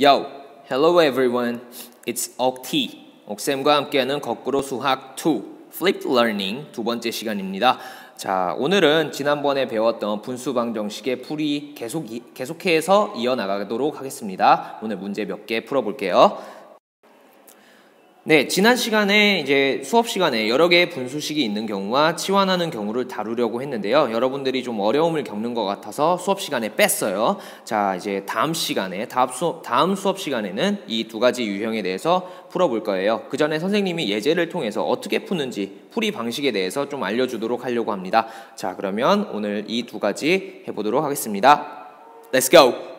Yo, hello everyone. It's 옥티. 옥쌤과 함께하는 거꾸로 수학 2 Flipped Learning 두 번째 시간입니다. 자, 오늘은 지난번에 배웠던 분수 방정식의 풀이 계속 계속해서 이어나가도록 하겠습니다. 오늘 문제 몇 개 풀어볼게요. 네, 지난 시간에 이제 수업 시간에 여러 개의 분수식이 있는 경우와 치환하는 경우를 다루려고 했는데요. 여러분들이 좀 어려움을 겪는 것 같아서 수업 시간에 뺐어요. 자, 이제 다음 시간에 다음 수업, 다음 수업 시간에는 이 두 가지 유형에 대해서 풀어볼 거예요. 그 전에 선생님이 예제를 통해서 어떻게 푸는지 풀이 방식에 대해서 좀 알려주도록 하려고 합니다. 자, 그러면 오늘 이 두 가지 해보도록 하겠습니다. Let's go!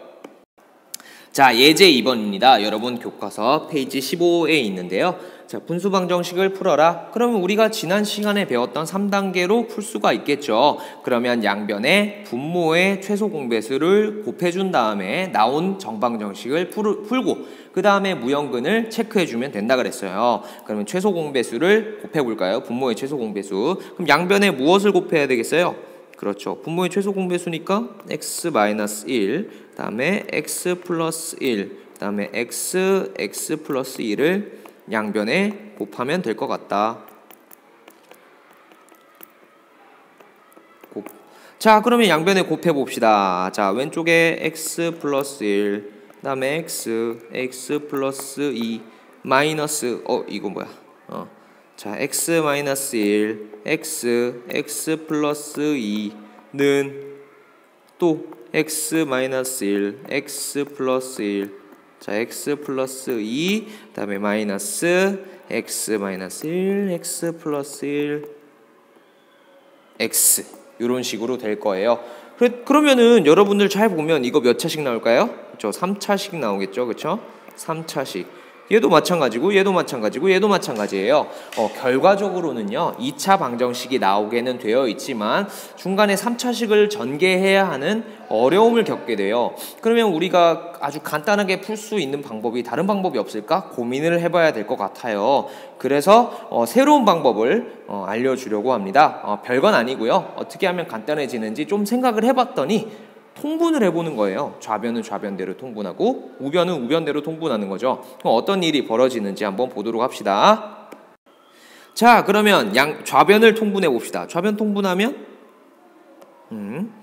자, 예제 2번입니다. 여러분 교과서 페이지 15에 있는데요. 자, 분수 방정식을 풀어라. 그러면 우리가 지난 시간에 배웠던 3단계로 풀 수가 있겠죠. 그러면 양변에 분모의 최소 공배수를 곱해준 다음에 나온 정방정식을 풀고 그 다음에 무형근을 체크해주면 된다 그랬어요. 그러면 최소 공배수를 곱해볼까요? 분모의 최소 공배수. 그럼 양변에 무엇을 곱해야 되겠어요? 그렇죠. 분모의 최소 공배수니까 x-1, 다음에 x 플러스 1, 다음에 x, x 플러스 1을 양변에 곱하면 될 것 같다. 곱. 자, 그러면 양변에 곱해 봅시다. 자, 왼쪽에 x 플러스 1, 다음에 x, x 플러스 2, 마이너스, 어, 이거 뭐야? 어. 자, x 마이너스 1, x, x 플러스 2는 또 x 마이너스 1, x 플러스 1, 자, x 플러스 2, 다음에 마이너스 x 마이너스 1, x 플러스 1, x 이런 식으로 될 거예요. 그러면은 여러분들 잘 보면 이거 몇 차씩 나올까요? 그렇죠? 3차씩 나오겠죠. 그렇죠? 3차씩. 얘도 마찬가지고 얘도 마찬가지고 얘도 마찬가지예요. 어, 결과적으로는요. 2차 방정식이 나오게는 되어 있지만 중간에 3차식을 전개해야 하는 어려움을 겪게 돼요. 그러면 우리가 아주 간단하게 풀 수 있는 방법이 다른 방법이 없을까 고민을 해봐야 될 것 같아요. 그래서 어, 새로운 방법을 어, 알려주려고 합니다. 어, 별건 아니고요. 어떻게 하면 간단해지는지 좀 생각을 해봤더니 통분을 해보는 거예요. 좌변은 좌변대로 통분하고 우변은 우변대로 통분하는 거죠. 그럼 어떤 일이 벌어지는지 한번 보도록 합시다. 자, 그러면 양 좌변을 통분해 봅시다. 좌변 통분하면 음.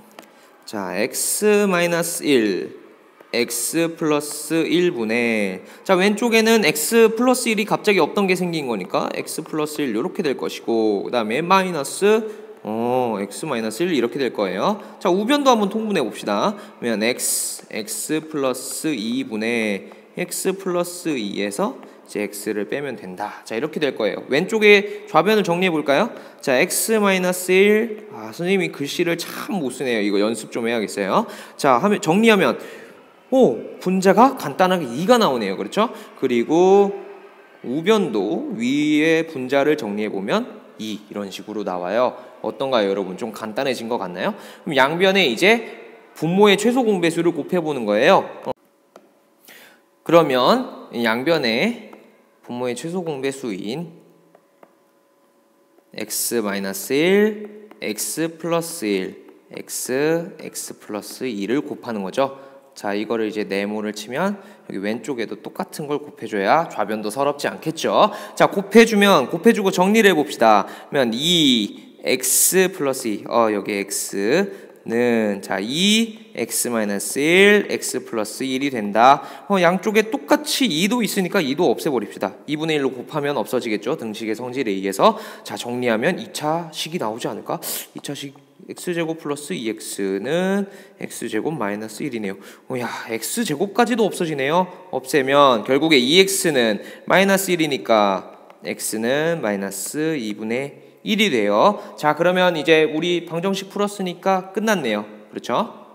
자, x-1 x 플러스 1분의 자 왼쪽에는 x 플러스 1이 갑자기 없던 게 생긴 거니까 x 플러스 1 이렇게 될 것이고 그 다음에 마이너스 어, x-1 이렇게 될 거예요. 자, 우변도 한번 통분해 봅시다. 그러면 x, x 플러스 2분의 x 플러스 2에서 이제 x를 빼면 된다. 자, 이렇게 될 거예요. 왼쪽에 좌변을 정리해 볼까요? 자, x-1. 아, 선생님이 글씨를 참 못 쓰네요. 이거 연습 좀 해야겠어요. 자, 하면 정리하면 오, 분자가 간단하게 2가 나오네요. 그렇죠? 그리고 우변도 위에 분자를 정리해 보면 2 이런 식으로 나와요. 어떤가요, 여러분? 좀 간단해진 것 같나요? 그럼 양변에 이제 분모의 최소 공배수를 곱해보는 거예요. 어. 그러면 양변에 분모의 최소 공배수인 x-1, x 플러스 1, x, x 플러스 2를 곱하는 거죠. 자, 이거를 이제 네모를 치면 여기 왼쪽에도 똑같은 걸 곱해줘야 좌변도 서럽지 않겠죠. 자, 곱해주면 곱해주고 정리를 해봅시다. 그러면 2 x 플러스 2, 어 여기 x는 자 2 x 마이너스 1 x 플러스 1이 된다. 어, 양쪽에 똑같이 2도 있으니까 2도 없애버립시다. 2분의 1로 곱하면 없어지겠죠. 등식의 성질에 의해서 자 정리하면 2차 식이 나오지 않을까? 2차 식 x제곱 플러스 2x는 x제곱 마이너스 1이네요. 오, 야, x제곱까지도 없어지네요. 없애면 결국에 2x는 마이너스 1이니까 x는 마이너스 2분의 1이 돼요. 자, 그러면 이제 우리 방정식 풀었으니까 끝났네요. 그렇죠?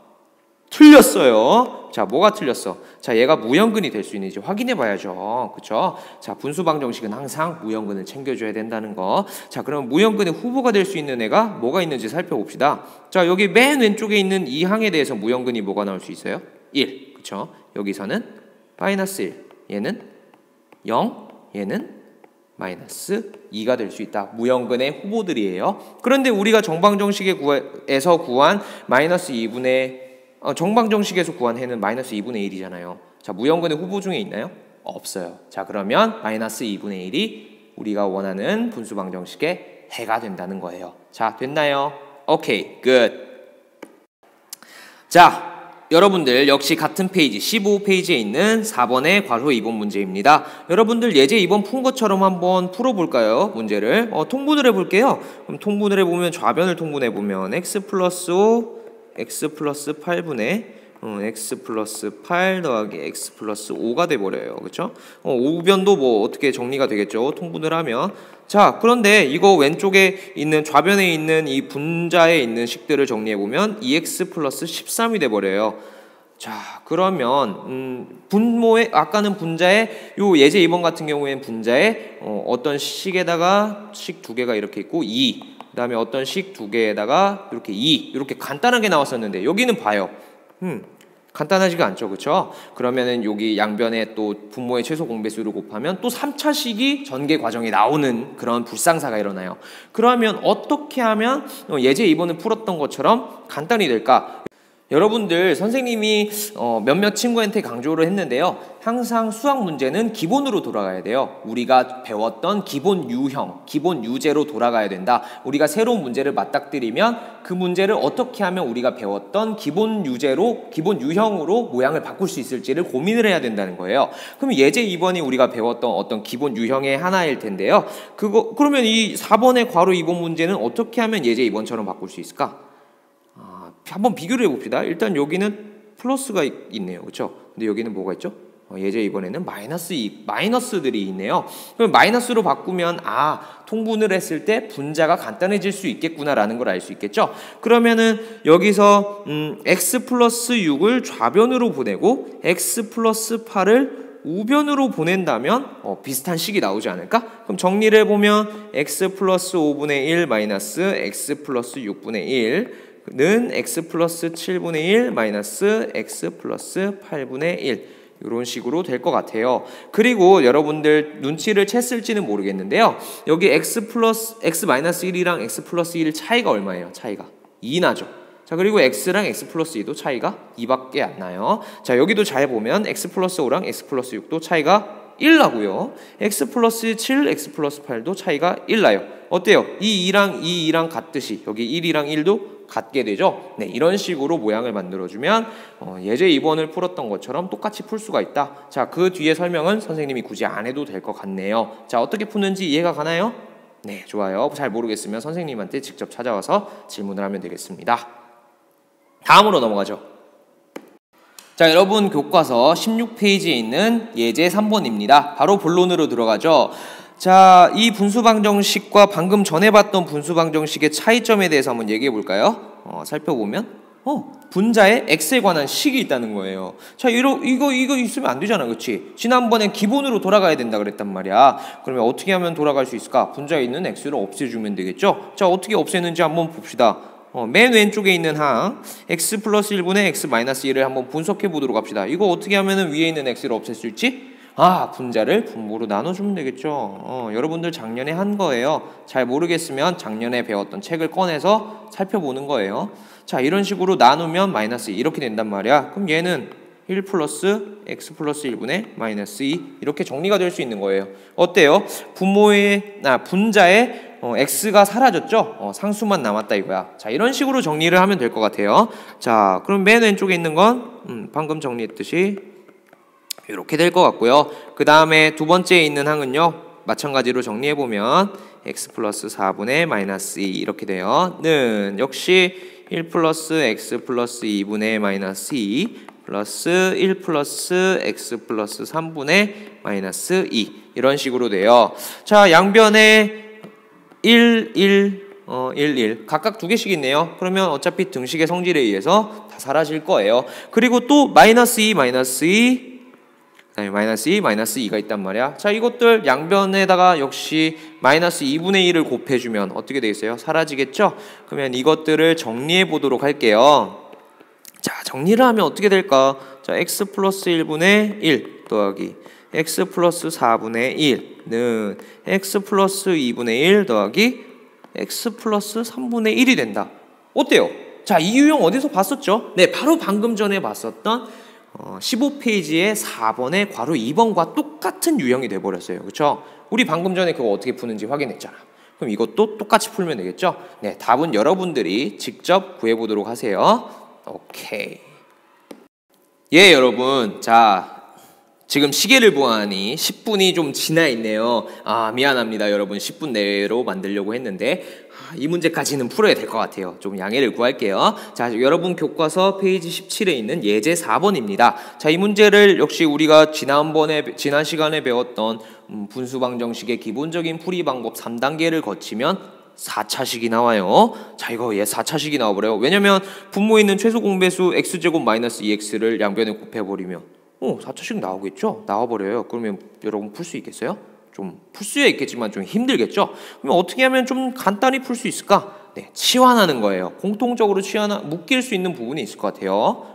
틀렸어요. 자, 뭐가 틀렸어? 자, 얘가 무형근이 될 수 있는지 확인해 봐야죠. 그쵸? 자, 분수 방 정식은 항상 무형근을 챙겨줘야 된다는 거. 자, 그럼 무형근의 후보가 될 수 있는 애가 뭐가 있는지 살펴봅시다. 자, 여기 맨 왼쪽에 있는 이 항에 대해서 무형근이 뭐가 나올 수 있어요? 1. 그쵸? 여기서는 마이너스 1. 얘는 0. 얘는 마이너스 2가 될 수 있다. 무형근의 후보들이에요. 그런데 우리가 정방정식에서 구한 마이너스 2분의 어, 정방정식에서 구한 해는 마이너스 2분의 1이잖아요. 자, 무형근의 후보 중에 있나요? 없어요. 자, 그러면 마이너스 2분의 1이 우리가 원하는 분수 방정식의 해가 된다는 거예요. 자, 됐나요? 오케이, 끝. 자, 여러분들 역시 같은 페이지 15페이지에 있는 4번의 괄호 2번 문제입니다. 여러분들 예제 2번 푼 것처럼 한번 풀어볼까요? 문제를 어, 통분을 해볼게요. 그럼 통분을 해보면 좌변을 통분해보면 x 플러스 5 x 플러스 8분의 어, x 플러스 8 더하기 x 플러스 5가 돼버려요. 그렇죠? 어, 우변도 뭐 어떻게 정리가 되겠죠? 통분을 하면 자 그런데 이거 왼쪽에 있는 좌변에 있는 이 분자에 있는 식들을 정리해 보면 2x 플러스 13이 돼버려요. 자 그러면 음, 분모의 아까는 분자에 요 예제 2번 같은 경우에는 분자에 어, 어떤 식에다가 식 두 개가 이렇게 있고 2 그 다음에 어떤 식 두 개에다가 이렇게 2 이렇게 간단하게 나왔었는데 여기는 봐요. 음, 간단하지가 않죠. 그렇죠? 그러면은 여기 양변에 또 분모의 최소 공배수를 곱하면 또 3차식이 전개 과정에 나오는 그런 불상사가 일어나요. 그러면 어떻게 하면 예제 2번을 풀었던 것처럼 간단히 될까? 여러분들 선생님이 어, 몇몇 친구한테 강조를 했는데요. 항상 수학 문제는 기본으로 돌아가야 돼요. 우리가 배웠던 기본 유형, 기본 유제로 돌아가야 된다. 우리가 새로운 문제를 맞닥뜨리면 그 문제를 어떻게 하면 우리가 배웠던 기본 유제로, 기본 유형으로 모양을 바꿀 수 있을지를 고민을 해야 된다는 거예요. 그럼 예제 2번이 우리가 배웠던 어떤 기본 유형의 하나일 텐데요. 그거 그러면 이 4번의 괄호 2번 문제는 어떻게 하면 예제 2번처럼 바꿀 수 있을까? 한번 비교를 해봅시다. 일단 여기는 플러스가 있네요. 그렇죠? 근데 여기는 뭐가 있죠? 어, 예제 이번에는 마이너스 2, 마이너스들이 있네요. 그럼 마이너스로 바꾸면 아 통분을 했을 때 분자가 간단해질 수 있겠구나라는 걸 알 수 있겠죠. 그러면은 여기서 음, x 플러스 6을 좌변으로 보내고 x 플러스 8을 우변으로 보낸다면 어, 비슷한 식이 나오지 않을까? 그럼 정리를 해보면 x 플러스 5분의 1 마이너스 x 플러스 6분의 1 는 x 플러스 7분의 1 마이너스 x 플러스 8분의 1 이런 식으로 될 것 같아요. 그리고 여러분들 눈치를 챘을지는 모르겠는데요. 여기 x 플러스 x 마이너스 1이랑 x 플러스 1 차이가 얼마예요? 차이가 2 나죠. 자 그리고 x랑 x 플러스 2도 차이가 2밖에 안 나요. 자 여기도 잘 보면 x 플러스 5랑 x 플러스 6도 차이가 1 나고요. x 플러스 7, x 플러스 8도 차이가 1 나요. 어때요? 이 2랑 이 2랑 같듯이 여기 1이랑 1도 갖게 되죠. 네, 이런 식으로 모양을 만들어주면 어, 예제 2번을 풀었던 것처럼 똑같이 풀 수가 있다. 자, 그 뒤에 설명은 선생님이 굳이 안 해도 될 것 같네요. 자, 어떻게 푸는지 이해가 가나요? 네, 좋아요. 잘 모르겠으면 선생님한테 직접 찾아와서 질문을 하면 되겠습니다. 다음으로 넘어가죠. 자, 여러분 교과서 16페이지에 있는 예제 3번입니다. 바로 본론으로 들어가죠. 자, 이 분수방정식과 방금 전에 봤던 분수방정식의 차이점에 대해서 한번 얘기해 볼까요? 어, 살펴보면 어, 분자에 x에 관한 식이 있다는 거예요. 자, 이러, 이거 이거 있으면 안 되잖아. 그렇지? 지난번에 기본으로 돌아가야 된다 그랬단 말이야. 그러면 어떻게 하면 돌아갈 수 있을까? 분자에 있는 x를 없애 주면 되겠죠? 자, 어떻게 없애는지 한번 봅시다. 어, 맨 왼쪽에 있는 항 x 플러스 1분의 x 마이너스 1을 한번 분석해 보도록 합시다. 이거 어떻게 하면 위에 있는 x를 없앨 수 있지? 아 분자를 분모로 나눠주면 되겠죠. 어, 여러분들 작년에 한 거예요. 잘 모르겠으면 작년에 배웠던 책을 꺼내서 살펴보는 거예요. 자 이런 식으로 나누면 마이너스 2 이렇게 된단 말이야. 그럼 얘는 1 플러스 x 플러스 1분의 마이너스 2 이렇게 정리가 될 수 있는 거예요. 어때요? 분모의 아 분자의 어, x가 사라졌죠? 어, 상수만 남았다 이거야. 자 이런 식으로 정리를 하면 될 것 같아요. 자 그럼 맨 왼쪽에 있는 건 음, 방금 정리했듯이 이렇게 될 것 같고요. 그 다음에 두 번째에 있는 항은요. 마찬가지로 정리해 보면 x 플러스 4분의 마이너스 2 이렇게 돼요. 는 역시 1 플러스 x 플러스 2분의 마이너스 2 플러스 1 플러스 x 플러스 3분의 마이너스 2 이런 식으로 돼요. 자 양변에 1, 1, 어, 1, 1 각각 두 개씩 있네요. 그러면 어차피 등식의 성질에 의해서 다 사라질 거예요. 그리고 또 마이너스 2, 마이너스 2 그다음에 마이너스 2, 마이너스 2가 있단 말이야. 자, 이것들 양변에다가 역시 마이너스 2분의 1을 곱해주면 어떻게 되겠어요? 사라지겠죠? 그러면 이것들을 정리해 보도록 할게요. 자, 정리를 하면 어떻게 될까? 자, x 플러스 1분의 1 더하기 x 플러스 4분의 1는 x 플러스 2분의 1 더하기 x 플러스 3분의 1이 된다. 어때요? 자, 이 유형 어디서 봤었죠? 네, 바로 방금 전에 봤었던 어, 15페이지의 4번의 괄호 2번과 똑같은 유형이 돼버렸어요. 그렇죠? 우리 방금 전에 그거 어떻게 푸는지 확인했잖아. 그럼 이것도 똑같이 풀면 되겠죠? 네, 답은 여러분들이 직접 구해보도록 하세요. 오케이. 예, 여러분. 자, 지금 시계를 보아하니 10분이 좀 지나 있네요. 아, 미안합니다. 여러분. 10분 내로 만들려고 했는데 아, 이 문제까지는 풀어야 될 것 같아요. 좀 양해를 구할게요. 자, 여러분 교과서 페이지 17에 있는 예제 4번입니다. 자, 이 문제를 역시 우리가 지난번에 지난 시간에 배웠던 음, 분수 방 정식의 기본적인 풀이 방법 3단계를 거치면 4차식이 나와요. 자, 이거 얘 4차식이 나와버려요. 왜냐면 분모에 있는 최소 공배수 x제곱 마이너스 2x를 양변에 곱해버리면 어, 4차식 나오겠죠? 나와버려요. 그러면 여러분 풀 수 있겠어요? 좀 풀 수 있겠지만 좀 힘들겠죠? 그럼 어떻게 하면 좀 간단히 풀 수 있을까? 네, 치환하는 거예요. 공통적으로 치환, 묶일 수 있는 부분이 있을 것 같아요.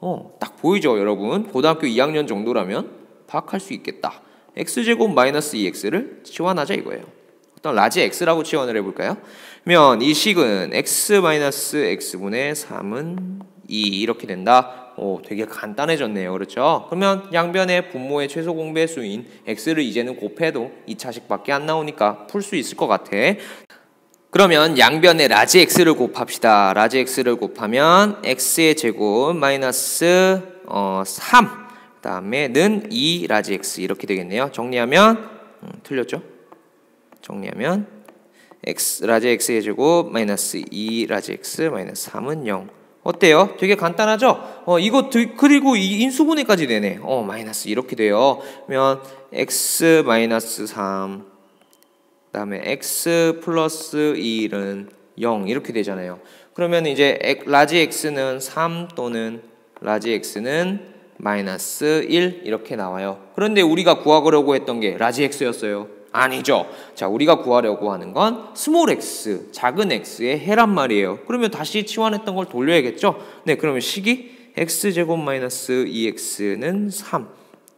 어, 딱 보이죠, 여러분? 고등학교 2학년 정도라면 파악할 수 있겠다. x제곱 마이너스 2x를 치환하자 이거예요. 어떤 라지 x라고 치환을 해볼까요? 그러면 이 식은 x 마이너스 x분의 3은 2 이렇게 된다. 오, 되게 간단해졌네요. 그렇죠? 그러면 양변의 분모의 최소 공배 수인 x를 이제는 곱해도 2차식밖에 안 나오니까 풀 수 있을 것 같아. 그러면 양변의 라지 x를 곱합시다. 라지 x를 곱하면 x의 제곱 마이너스 어, 3 그 다음에 는 2 라지 x 이렇게 되겠네요. 정리하면 음, 틀렸죠? 정리하면 x 라지 x의 제곱 마이너스 2 라지 x 마이너스 3은 0 어때요? 되게 간단하죠? 어, 이거 그리고 이 인수분해까지 되네. 어, 마이너스 이렇게 돼요. 그러면 x 마이너스 3 그다음에 x 플러스 1은 0 이렇게 되잖아요. 그러면 이제 라지 x는 3 또는 라지 x는 마이너스 1 이렇게 나와요. 그런데 우리가 구하려고 했던 게 라지 x였어요. 아니죠. 자, 우리가 구하려고 하는 건 스몰 x, 작은 x의 해란 말이에요. 그러면 다시 치환했던 걸 돌려야겠죠? 네, 그러면 식이 x제곱 마이너스 2x는 3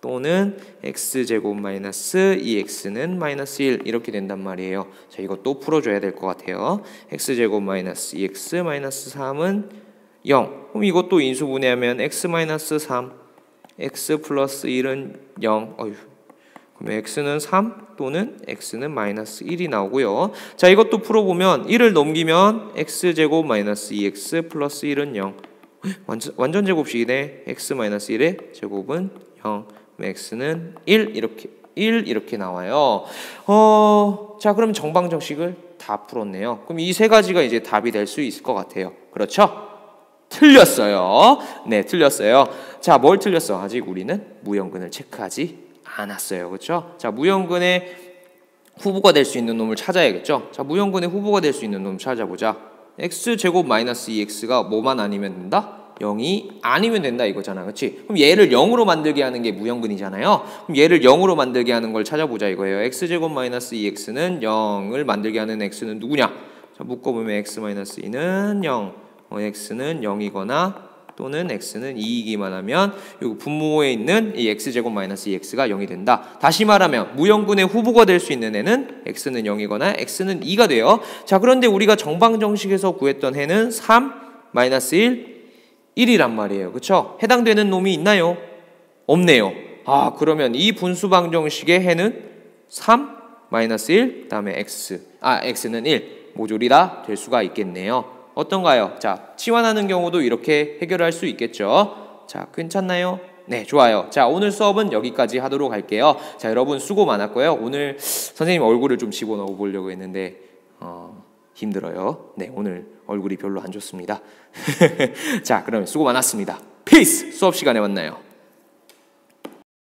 또는 x제곱 마이너스 2x는 마이너스 1 이렇게 된단 말이에요. 자, 이것도 풀어줘야 될 것 같아요. x제곱 마이너스 2x 마이너스 3은 0. 그럼 이것도 인수분해하면 x 마이너스 3, x 플러스 1은 0. 어휴, 그럼 x는 3 또는 x는 마이너스 1이 나오고요. 자 이것도 풀어보면 1을 넘기면 x제곱 마이너스 2x 플러스 1은 0 완전, 제곱식이네 x 마이너스 1의 제곱은 0 x는 1 이렇게 1 이렇게 나와요. 어, 자 그럼 정방정식을 다 풀었네요. 그럼 이 세 가지가 이제 답이 될 수 있을 것 같아요. 그렇죠? 틀렸어요. 네, 틀렸어요. 자, 뭘 틀렸어? 아직 우리는 무형근을 체크하지 않았어요. 그렇죠? 자, 무형근의 후보가 될 수 있는 놈을 찾아야겠죠? 자, 무형근의 후보가 될 수 있는 놈 찾아보자. x제곱 마이너스 2x가 뭐만 아니면 된다? 0이 아니면 된다 이거잖아. 그렇지? 그럼 얘를 0으로 만들게 하는 게 무형근이잖아요. 그럼 얘를 0으로 만들게 하는 걸 찾아보자 이거예요. x제곱 마이너스 2x는 0을 만들게 하는 x는 누구냐? 자, 묶어보면 x 마이너스 2는 0, 어, x는 0이거나 또는 x는 2이기만 하면 이 분모에 있는 이 x제곱 마이너스 2x가 0이 된다. 다시 말하면 무형군의 후보가 될 수 있는 애는 x는 0이거나 x는 2가 돼요. 자 그런데 우리가 정방정식에서 구했던 해는 3 마이너스 1 1이란 말이에요. 그렇죠? 해당되는 놈이 있나요? 없네요. 아 그러면 이 분수방정식의 해는 3 마이너스 1 그다음에 x 아 x는 1 모조리 다될 수가 있겠네요. 어떤가요? 자, 치환하는 경우도 이렇게 해결할 수 있겠죠. 자, 괜찮나요? 네, 좋아요. 자, 오늘 수업은 여기까지 하도록 할게요. 자, 여러분 수고 많았고요. 오늘 선생님 얼굴을 좀 집어넣어 보려고 했는데 어, 힘들어요. 네, 오늘 얼굴이 별로 안 좋습니다. 자, 그럼 수고 많았습니다. 피스! 수업 시간에 만나요.